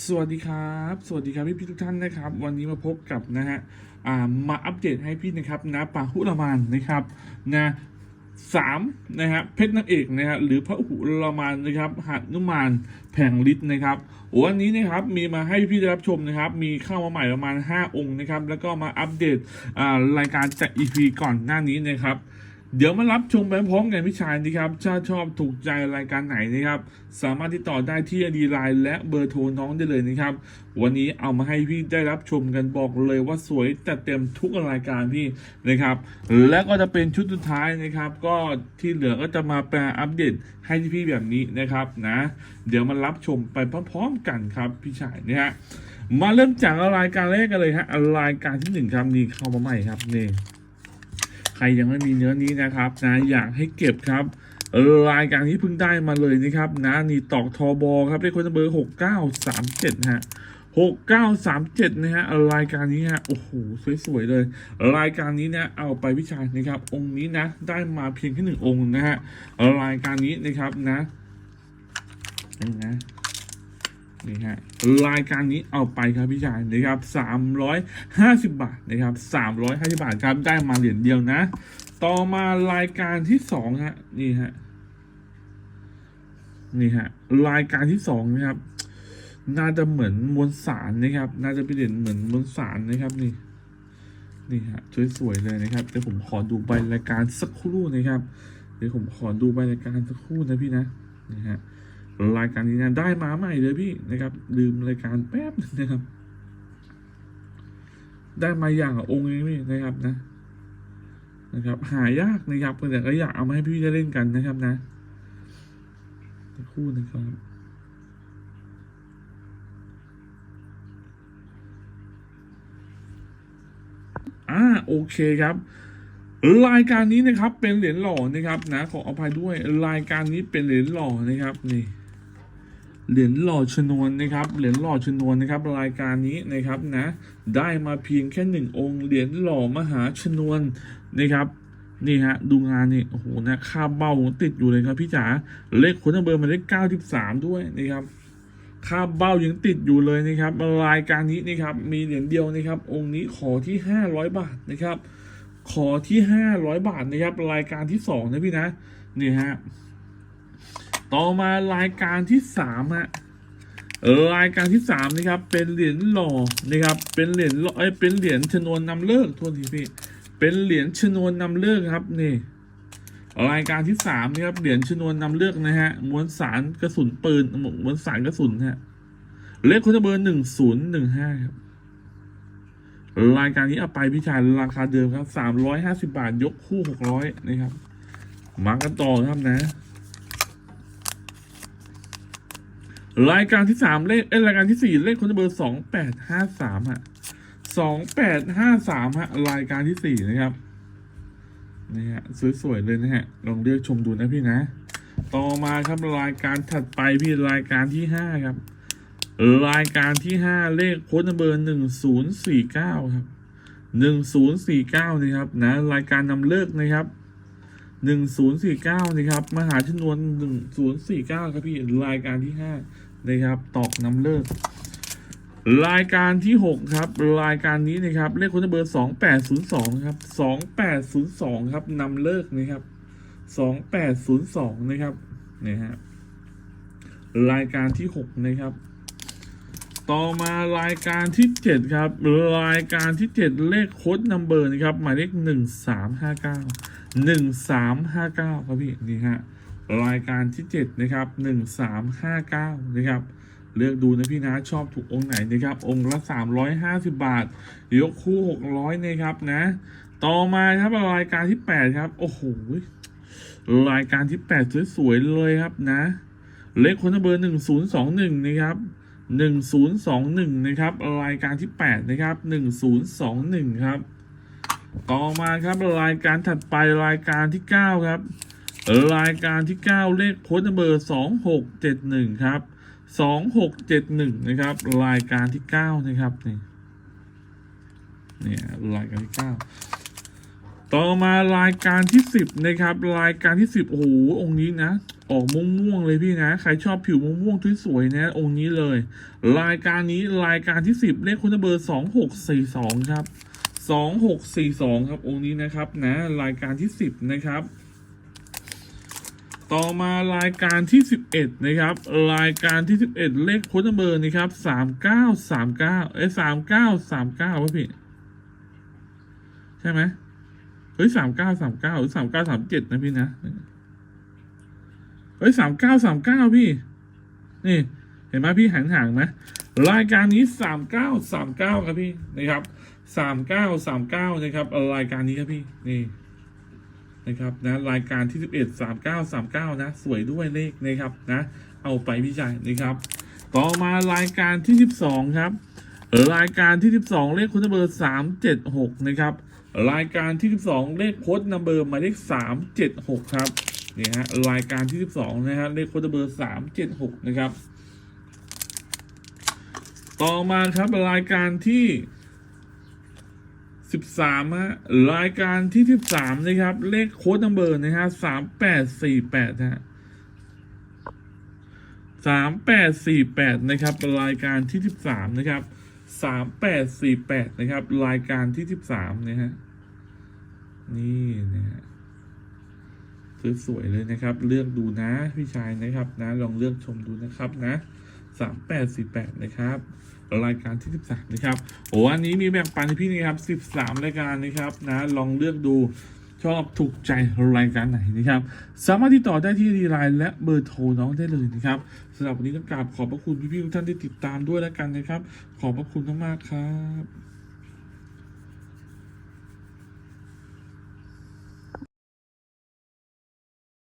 สวัสดีครับ สวัสดีครับพี่พี่ๆทุกท่านนะครับ วันนี้มาพบกับนะฮะอ่ามาอัปเดตให้พี่นะครับนะปาหุรามานนะครับนะสามนะฮะเพชรนางเอกนะฮะหรือพระหุรามานนะครับหันุมานแผงฤทธิ์นะครับวันนี้นะครับมีมาให้พี่ได้รับชมนะครับ มีเข้ามาใหม่ประมาณ 5 องค์นะครับ แล้วก็มาอัปเดตอ่ารายการจาก EP ก่อนหน้านี้นะครับ เดี๋ยวมารับชมไปพร้อมกันพี่ชายนะครับถ้าชอบถูกใจรายการไหนนะครับ สามารถติดต่อได้ที่ดีไลน์และเบอร์โทรน้องได้เลยนะครับ วันนี้เอามาให้พี่ได้รับชมกันบอกเลยว่าสวยแต่เต็มทุกรายการพี่นะครับ และก็จะเป็นชุดสุดท้ายนะครับ ก็ที่เหลือก็จะมาแปลอัปเดตให้พี่แบบนี้นะครับนะ เดี๋ยวมารับชมไปพร้อมๆกันครับพี่ชายนะฮะมาเริ่มจากรายการแรกกันเลยฮะรายการที่หนึ่งครับนี่เข้ามาใหม่ครับนี่ ใครยังไม่มีเนื้อนี้นะครับนะอยากให้เก็บครับรายการที่เพิ่งได้มาเลยนะครับนะนี่ตอกทอบอครับเลขคนเบอร์หกเก้าสามเจ็ดฮะหกเก้าสามเจ็ดนะฮะรายการนี้ฮะโอ้โหสวยๆเลย รายการนี้นะเอาไปวิชานะครับ องค์นี้นะได้มาเพียงแค่หนึ่งองค์นะฮะรายการนี้นะครับนะนะ นี่ฮะรายการนี้เอาไปครับพี่ชายนะครับสามร้อยห้าสิบบาทนะครับสามร้อยห้าสิบาทครับได้มาเหรียญเดียวนะ ต่อมารายการที่สองฮะนี่ฮะนี่ฮะรายการที่สองนะครับ น่าจะเหมือนมวลสารนะครับ น่าจะเป็นเหรียญเหมือนมวลสารนะครับนี่นี่ฮะสวยๆเลยนะครับเดี๋ยวผมขอดูใบรายการสักครู่นะครับเดี๋ยวผมขอดูใบรายการสักครู่นะพี่นะนี่ฮะ รายการนี้นะได้มาใหม่เลยพี่นะครับลืมรายการแป๊บนึงนะครับ ได้มาอย่างองค์เองพี่นะครับนะ นะครับ หายากนะครับแต่ก็อยากเอามาให้พี่ได้เล่นกันนะครับนะคู่นะครับอ่าโอเคครับรายการนี้นะครับเป็นเหรียญหล่อนะครับนะขออภัยด้วยรายการนี้เป็นเหรียญหล่อนะครับนี่ เหรียญหล่อชนวนนะครับ เหรียญหล่อชนวนนะครับ รายการนี้นะครับนะ ได้มาเพียงแค่หนึ่งองค์ เหรียญหล่อมหาชนวนนะครับ นี่ฮะ ดูงานนี่โอ้โหนะค่าเบ้าติดอยู่เลยครับพี่จ๋า เลขคนเบอร์มาเลขเก้าสิบสามด้วยนะครับค่าเบ้ายังติดอยู่เลยนะครับ รายการนี้นะครับ มีเหรียญเดียวนะครับ องค์นี้ขอที่ห้าร้อยบาทนะครับ ขอที่ห้าร้อยบาทนะครับ รายการที่สองนะพี่นะนี่ฮะ ต่อมารายการที่สามฮะรายการที่สามนะครับ เป็นเหรียญหล่อนะครับ เป็นเหรียญหล่อเอ้ยเป็นเหรียญชนวนนำเลิกโทษทีพี่ เป็นเหรียญชนวนนำเลิกครับนี่รายการที่สามนะครับเหรียญชนวนนำเลือกนะฮะมวลสารกระสุนปืนมวลสารกระสุนฮะเลขคนเบอร์หนึ่งศูนย์หนึ่งห้าครับรายการนี้เอาไปพี่ชายราคาเดิมครับสามร้อยห้าสิบาทยกคู่หกร้อยนะครับ มากันต่อครับนะ รายการที่สามเลขเอ้ยรายการที่สี่เลขคนเบอร์สองแปดห้าสามฮะสองแปดห้าสามฮะรายการที่สี่นะครับนี่ฮะสวยๆเลยนะฮะลองเลือกชมดูนะพี่นะ ต่อมาครับรายการถัดไปพี่รายการที่ห้าครับ รายการที่ห้าเลขโค้ดเบอร์หนึ่งศูนย์สี่เก้าครับหนึ่งศูนย์สี่เก้านะครับนะรายการนำเลิกนะครับ หนึ่งศูนย์สี่เก้านะครับมหาชนวนหนึ่งศูนย์สี่เก้าครับพี่รายการที่ห้านะครับ ตอกนำเลิก รายการที่หกครับ รายการนี้นะครับ เลขโค้ดเบอร์สองแปดศูนย์สองครับสองแปดศูนย์สองครับนำเลิกนะครับสองแปดศูนย์สองนะครับนี่ฮะรายการที่หกนะครับ ต่อมารายการที่เจ็ดครับ รายการที่เจ็ดเลขโค้ดนัมเบอร์นะครับ หมายเลขหนึ่งสามห้าเก้าหนึ่งสามห้าเก้าครับพี่นี่ฮะรายการที่เจ็ดนะครับหนึ่งสามห้าเก้านะครับ เลือกดูนะพี่นะชอบถูกองค์ไหนนะครับ องค์ละสามร้อยห้าสิบบาท ยกคู่หกร้อยนะครับนะ ต่อมาครับรายการที่แปดครับ โอ้โหรายการที่แปดสวย ๆ เลยครับนะ เลขคนเบอร์หนึ่งศูนย์สองหนึ่งนะครับ หนึ่งศูนย์สองหนึ่งนะครับ รายการที่แปดนะครับหนึ่งศูนย์สองหนึ่งครับ ต่อมาครับรายการถัดไปรายการที่เก้าครับ รายการที่เก้าเลขโค้ดเบอร์สองหกเจ็ดหนึ่งครับสองหกเจ็ดหนึ่งนะครับ รายการที่เก้านะครับนี่เนี่ยรายการที่เก้าต่อมารายการที่สิบนะครับ รายการที่สิบโอ้โหองค์นี้นะ ออกม่วงๆเลยพี่นะ ใครชอบผิวม่วงๆสวยๆนะ องค์นี้เลย รายการนี้รายการที่สิบเลขคุณเบอร์สองหกสี่สองครับสองหกสี่สองครับ องค์นี้นะครับนะ รายการที่สิบนะครับ ต่อมารายการที่สิบเอ็ดนะครับ รายการที่สิบเอ็ดเลขคุณเบอร์นะครับสามเก้าสามเก้าเอ้สามเก้าสามเก้าวะพี่ ใช่ไหมเฮ้ยสามเก้าสามเก้าหรือสามเก้าสามเจ็ดนะพี่นะ ฮ้ยสามเก้าสามเก้าพี่ นี่ เห็นไหมพี่ห่างห่างไหมรายการนี้สามเก้าสามเก้าครับพี่นะครับสามเก้าสามเก้านะครับเอ่อรายการนี้ครับพี่นี่นะครับนะรายการที่สิบเอ็ดสามเก้าสามเก้านะ สวยด้วยเลขนะครับนะ เอาไปพี่ชายนะครับ ต่อมารายการที่สิบสองครับรายการที่สิบสองเลขโค้ดนัมเบอร์สามเจ็ดหกนะครับ รายการที่สิบสองเลขโค้ดนัมเบอร์หมายเลขสามเจ็ดหกครับ นี่ฮะรายการที่ 12 นะฮะเลขโคดเบอร์ 376 นะครับ ต่อมาครับรายการที่ 13ฮะรายการที่ 13 นะครับ เลขโค้ดนัมเบอร์นะฮะ3848 ฮะ3848 นะครับ รายการที่ 13 นะครับ3848นะครับ รายการที่13นะฮะ นี่นะฮะ สวยๆเลยนะครับ เลือกดูนะพี่ชายนะครับนะลองเลือกชมดูนะครับนะสามแปดสี่แปดนะครับรายการที่สิบสามนะครับโอ้อันนี้มีแบ่งปันให้พี่นะครับสิบสามรายการนะครับนะลองเลือกดูชอบถูกใจรายการไหนนะครับ สามารถติดต่อได้ที่ดีไลน์และเบอร์โทรน้องได้เลยนะครับสำหรับวันนี้ต้องกราบขอบพระคุณพี่ๆทุกท่านที่ติดตามด้วยแล้วกันนะครับ ขอบพระคุณมากๆครับ